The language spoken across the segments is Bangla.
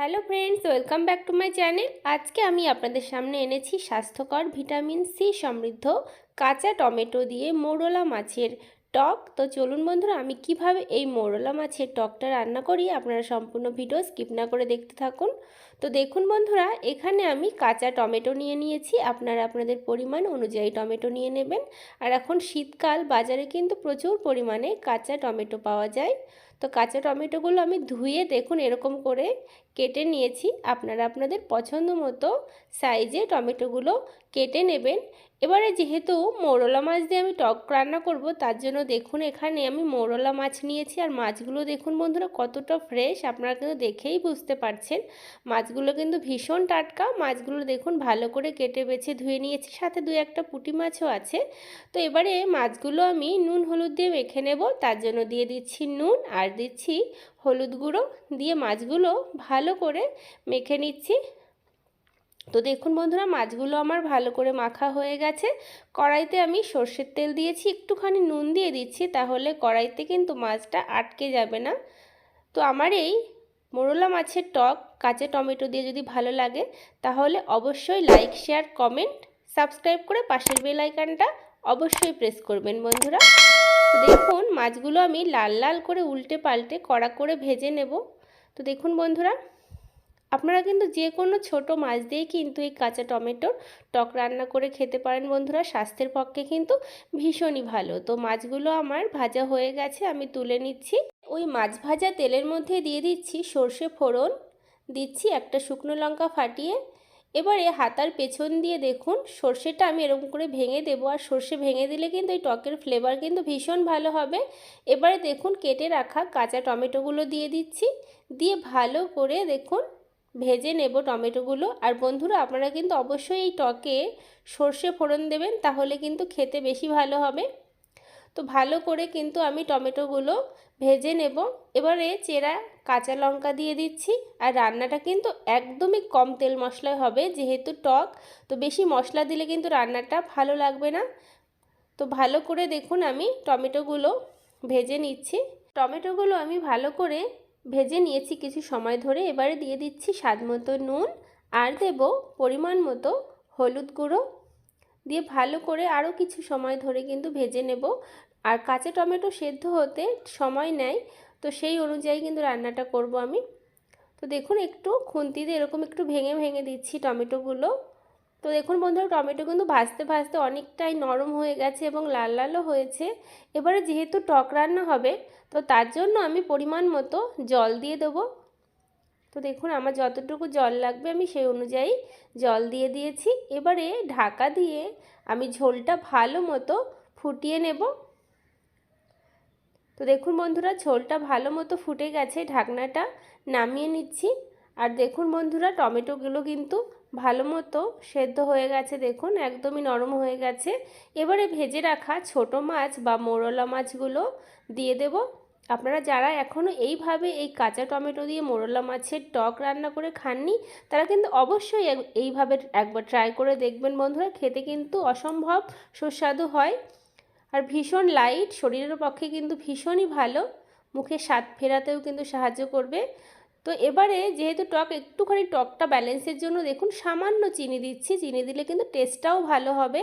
Hello friends, welcome back to my channel. আজকে আমি আপনাদের সামনে এনেছি স্বাস্থ্যকর ভিটামিন সি সমৃদ্ধ কাঁচা টমেটো দিয়ে মোরলা মাছের টক। তো চলুন বন্ধুরা, আমি কীভাবে এই মোরলা মাছের টকটা রান্না করি আপনারা সম্পূর্ণ ভিডিও স্কিপ না করে দেখতে থাকুন। তো দেখুন বন্ধুরা, এখানে আমি কাঁচা টমেটো নিয়ে নিয়েছি, আপনারা আপনাদের পরিমাণ অনুযায়ী টমেটো নিয়ে নেবেন। আর এখন শীতকাল, বাজারে কিন্তু প্রচুর পরিমাণে কাঁচা টমেটো পাওয়া যায়। তো কাঁচা টমেটোগুলো আমি ধুয়ে দেখুন এরকম করে কেটে নিয়েছি, আপনারা আপনাদের পছন্দ মতো সাইজে টমেটোগুলো কেটে নেবেন। এবারে যেহেতু মোরলা মাছ দিয়ে আমি টক রান্না করব, তার জন্য দেখুন এখানে আমি মোরলা মাছ নিয়েছি। আর মাছগুলো দেখুন বন্ধুরা, কতটা ফ্রেশ আপনারা কিন্তু দেখেই বুঝতে পারছেন। মাছগুলো কিন্তু ভীষণ টাটকা, মাছগুলো দেখুন ভালো করে কেটে বেছে ধুয়ে নিয়েছি। সাথে দু একটা পুঁটি মাছও আছে। তো এবারে মাছগুলো আমি নুন, হলুদ দিয়ে মেখে নেব। তার জন্য দিয়ে দিচ্ছি নুন আর দিচ্ছি হলুদ গুঁড়ো। দিয়ে মাছগুলো ভালো করে মেখে নিচ্ছি। তো দেখুন বন্ধুরা, মাছগুলো আমার ভালো করে মাখা হয়ে গেছে। কড়াইতে আমি সর্ষের তেল দিয়েছি, একটুখানি নুন দিয়ে দিচ্ছি, তাহলে কড়াইতে কিন্তু মাছটা আটকে যাবে না। তো আমার এই মোরলা মাছের টক, কাঁচা টমেটো দিয়ে যদি ভালো লাগে, তাহলে অবশ্যই লাইক, শেয়ার, কমেন্ট, সাবস্ক্রাইব করে পাশের বেল আইকনটা অবশ্যই প্রেস করবেন বন্ধুরা। তো দেখুন, মাছগুলো আমি লাল লাল করে উল্টে পাল্টে কড়া করে ভেজে নেব। তো দেখুন বন্ধুরা আপনারা কিন্তু যে কোনো ছোট মাছ দিয়ে কিন্তু এই কাঁচা টমেটোর টক রান্না করে খেতে পারেন বন্ধুরা। স্বাস্থ্যের পক্ষে কিন্তু ভীষণই ভালো। তো মাছগুলো আমার ভাজা হয়ে গেছে, আমি তুলে নিচ্ছি। ওই মাছ ভাজা তেলের মধ্যে দিয়ে দিচ্ছি সর্ষে ফোড়ন, দিচ্ছি একটা শুকনো লঙ্কা ফাটিয়ে। এবারে হাতার পেছন দিয়ে দেখুন, সর্ষেটা আমি এরকম করে ভেঙে দেবো। আর সর্ষে ভেঙে দিলে কিন্তু এই টকের ফ্লেভার কিন্তু ভীষণ ভালো হবে। এবারে দেখুন কেটে রাখা কাঁচা টমেটোগুলো দিয়ে দিচ্ছি। দিয়ে ভালো করে দেখুন ভেজে নেব টমেটোগুলো। আর বন্ধুরা, আপনারা কিন্তু অবশ্যই এই টকে সর্ষে ফোড়ন দেবেন, তাহলে কিন্তু খেতে বেশি ভালো হবে। তো ভালো করে কিন্তু আমি টমেটোগুলো ভেজে নেব। এবারে চেরা কাঁচা লঙ্কা দিয়ে দিচ্ছি, আর রান্নাটা কিন্তু একদমই কম তেল মশলায় হবে, যেহেতু টক। তো বেশি মশলা দিলে কিন্তু রান্নাটা ভালো লাগবে না। তো ভালো করে দেখুন, আমি টমেটোগুলো ভেজে নিচ্ছি। টমেটোগুলো আমি ভালো করে ভেজে নিয়েছি কিছু সময় ধরে। এবারে দিয়ে দিচ্ছি স্বাদ মতো নুন আর দেব পরিমাণ মতো হলুদ গুঁড়ো। দিয়ে ভালো করে আরও কিছু সময় ধরে কিন্তু ভেজে নেব। আর কাঁচা টমেটো সেদ্ধ হতে সময় নেয়, তো সেই অনুযায়ী কিন্তু রান্নাটা করব আমি। তো দেখুন, একটু খুন্তি দিয়ে এরকম একটু ভেঙে ভেঙে দিচ্ছি টমেটোগুলো। তো দেখুন বন্ধুরা, টমেটো কিন্তু ভাজতে ভাজতে অনেকটাই নরম হয়ে গেছে এবং লাল লালও হয়েছে। এবারে যেহেতু টক রান্না হবে, তো তার জন্য আমি পরিমাণ মতো জল দিয়ে দেবো। তো দেখুন আমার যতটুকু জল লাগবে আমি সেই অনুযায়ী জল দিয়ে দিয়েছি। এবারে ঢাকা দিয়ে আমি ঝোলটা ভালো মতো ফুটিয়ে নেব। তো দেখুন বন্ধুরা, ঝোলটা ভালো মতো ফুটে গেছে, ঢাকনাটা নামিয়ে নিচ্ছি। আর দেখুন বন্ধুরা, টমেটোগুলো কিন্তু ভালো মতো সেদ্ধ হয়ে গেছে, দেখুন একদমই নরম হয়ে গেছে। এবারে ভেজে রাখা ছোট মাছ বা মোরলা মাছগুলো দিয়ে দেব। আপনারা যারা এখনও এইভাবে এই কাঁচা টমেটো দিয়ে মোরলা মাছের টক রান্না করে খাননি, তারা কিন্তু অবশ্যই এইভাবে একবার ট্রাই করে দেখবেন বন্ধুরা, খেতে কিন্তু অসম্ভব সুস্বাদু হয়। আর ভীষণ লাইট শরীরের পক্ষে কিন্তু ভীষণই ভালো মুখে স্বাদ ফেরাতেও কিন্তু সাহায্য করবে। তো এবারে যেহেতু টক, একটুখানি টকটা ব্যালেন্সের জন্য দেখুন, সামান্য চিনি দিচ্ছি। চিনি দিলে কিন্তু টেস্টটাও ভালো হবে।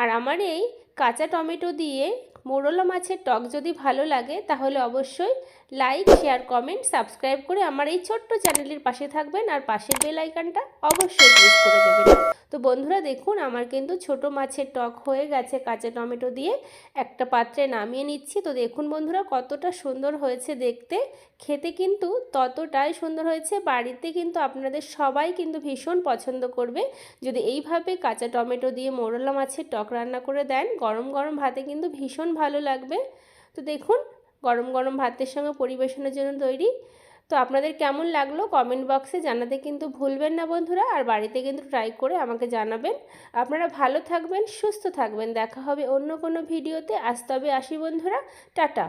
আর আমার এই কাঁচা টমেটো দিয়ে মোরলা মাছের টক যদি ভালো লাগে, তাহলে অবশ্যই লাইক শেয়ার কমেন্ট সাবস্ক্রাইব করে আমার এই ছোট্ট চ্যানেলের পাশে থাকবেন আর পাশের বেল আইকনটা অবশ্যই প্রেস করে দেবেন। তো বন্ধুরা, দেখুন, আমার কিন্তু ছোট মাছের টক হয়ে গেছে কাঁচা টমেটো দিয়ে। একটা পাত্রে নামিয়ে নিচ্ছি। তো দেখুন বন্ধুরা, কতটা সুন্দর হয়েছে দেখতে। খেতে কিন্তু ততটাই সুন্দর হয়েছে। বাড়িতে কিন্তু আপনাদের সবাই কিন্তু ভীষণ পছন্দ করবে। যদি এইভাবে কাঁচা টমেটো দিয়ে মোরলা মাছের টক রান্না করে দেন, গরম গরম ভাতে কিন্তু ভীষণ ভালো লাগবে। তো দেখুন গরম গরম ভাতের সঙ্গে পরিবেশনের জন্য তৈরি। তো আপনাদের কেমন লাগল কমেন্ট বক্সে জানাতে কিন্তু ভুলবেন না বন্ধুরা। আর বাড়িতে কিন্তু ট্রাই করে আমাকে জানাবেন। আপনারা ভালো থাকবেন, সুস্থ থাকবেন। দেখা হবে অন্য কোনো ভিডিওতে আজ তবে আসি বন্ধুরা। টাটা।